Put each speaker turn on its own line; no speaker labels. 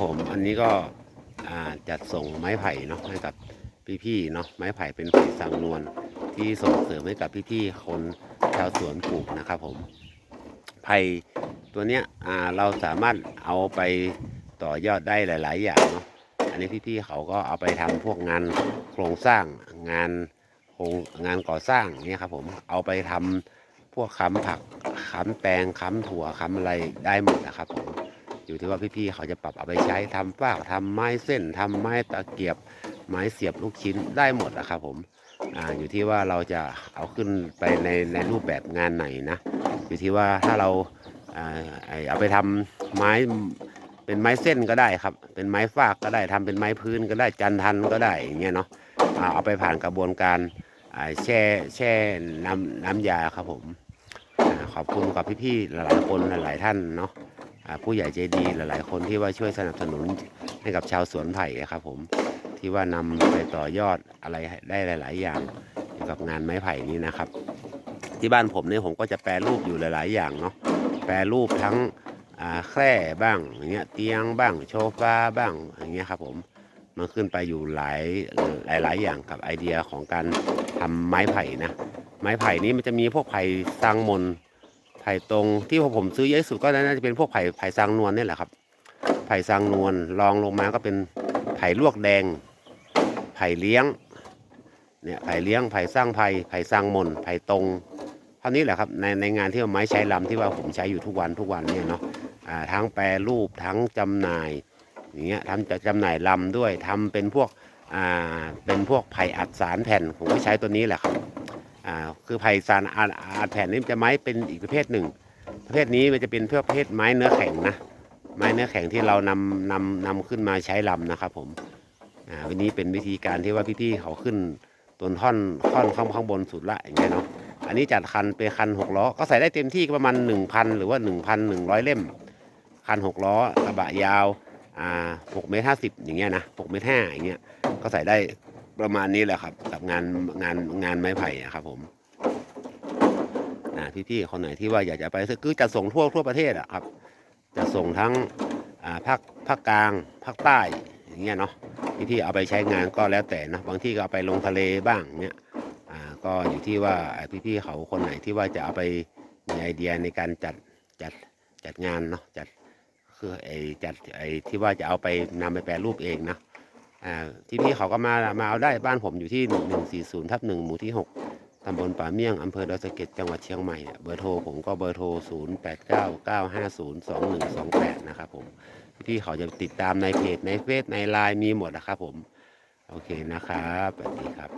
ผม อันนี้ก็จัดส่งไม้ไผ่เนาะให้กับพี่ๆเนาะไม้ไผ่เป็นไผ่สังนวลที่ส่งเสริมให้กับพี่ๆคนชาวสวนปลูกนะครับผมไผ่ตัวเนี้ยเราสามารถเอาไปต่อยอดได้หลาย ๆ อย่างเนาะอันนี้พี่ๆเขาก็เอาไปทำพวกงานโครงสร้างงานโครงงานก่อสร้างเนี่ยครับผมเอาไปทำพวกค้ำผักค้ำแตงค้ำถั่วค้ำอะไรได้หมดนะครับผม อยู่ที่ว่าพี่ๆเขาจะปรับเอาไปใช้ทำฝ้ากทำไม้เส้นทำไม้ตะเกียบ ไม้เสียบลูกชิ้นได้หมดนะครับผมอ่าอยู่ที่ว่าเราจะเอาขึ้นไปในในรูปแบบงานไหนนะ อยู่ที่ว่าถ้าเราอ่าไอเอาไปทำไม้เป็นไม้เส้นก็ได้ครับ เป็นไม้ฟากก็ได้ทำเป็นไม้พื้นก็ได้จันทันก็ได้อย่างเงี้ยเนาะอ่าเอาไปผ่านกระบวนการอ่าแช่แช่น้ำน้ำยาครับผมอ่าขอบคุณกับพี่ๆหลายๆคนหลายๆท่านเนาะ ผู้ใหญ่ใจดีหลาย ๆ คนที่ว่าช่วยสนับสนุนให้กับชาวสวนไผ่ครับผมที่ว่านำไปต่อยอดอะไรได้หลาย ๆ อย่างเกี่ยวกับงานไม้ไผ่นี้นะครับ ที่บ้านผมเนี่ยผมก็จะแปรรูปอยู่หลาย ๆ อย่างเนาะแปรรูปทั้งแคร่บ้างอย่างเงี้ยเตียงบ้างโชฟาบ้างอย่างเงี้ยครับผมมันขึ้นไปอยู่หลายหลายหลายอย่างกับไอเดียของการทำไม้ไผ่นะไม้ไผ่นี้มันจะมีพวกไผ่สังมน ผ่ตรงที่ผมซื้อเยอะสุดก็น่าจะเป็นพวกไผ่ไผ่ซางนวลนี่แหละครับ ไผ่ซางนวลรองลงมาก็เป็นไผ่ลวกแดง ไผ่เลี้ยง เนี่ยไผ่เลี้ยงไผ่สร้างไผ่ไผ่สร้างมนไผ่ตรงเท่านี้แหละครับในในงานที่ว่าไม้ใช้ลำที่ว่าผมใช้อยู่ทุกวันทุกวันเนี่ยเนาะอ่าทั้งแปรรูปทั้งจำหน่ายอย่างเงี้ยทำจะจำหน่ายลำด้วยทำเป็นพวกอ่าเป็นพวกไผ่อัดสารแผ่นผมก็ใช้ตัวนี้แหละครับ อ่าคือไผ่ซานอาอาแผ่นนี่จะไม้เป็นอีกประเภทหนึ่ง ประเภทนี้มันจะเป็นประเภทไม้เนื้อแข็งนะไม้เนื้อแข็งที่เรานำนำนำขึ้นมาใช้ลำนะครับ ผมอ่าวันนี้เป็นวิธีการที่ว่าพี่ๆเขาขึ้นต้นท่อนท่อนข้างข้างบนสุดละอย่างเงี้ยเนาะอันนี้จัดคันเป็นคันหกล้อก็ใส่ได้เต็มที่ประมาณหนึ่งพันหรือว่าหนึ่งพันหนึ่งร้อยเล่ม คันหกล้อกระบะยาวอ่าหกเมตรห้าสิบอย่างเงี้ยนะหกเมตรห้าอย่างเงี้ยก็ใส่ได้ ประมาณนี้แหละครับ กับงานงานงานไม้ไผ่ครับผมนะพี่ๆคนไหนที่ว่าอยากจะไปซื้อคือจะส่งทั่วทั่วประเทศอะครับ จะส่งทั้งอ่าภาคภาคกลางภาคใต้อย่างเงี้ยเนาะพี่ๆเอาไปใช้งานก็แล้วแต่นะบางที่ก็เอาไปลงทะเลบ้างเนี้ยอ่าก็อยู่ที่ว่าอ่าพี่ๆเขาคนไหนที่ว่าจะเอาไปมีไอเดียในการจัดจัดจัดงานเนาะจัดคือไอจัดไอที่ว่าจะเอาไปนำไปแปรรูปเองนะ อ่าที่พี่เขาก็มามาเอาได้บ้านผมอยู่ที่หนึ่งสี่ศูนย์ทับหนึ่งหมู่ที่หกตำบลป่าเมี่ยงอำเภอดอยสะเก็ดจังหวัดเชียงใหม่เนี่ยเบอร์โทรผมก็เบอร์โทร 0 8 9 9 5 0 2 1 2 8 นะครับผมพี่เขาจะติดตามในเพจในเฟซในไลน์มีหมดนะครับผม โอเคนะครับสวัสดีครับ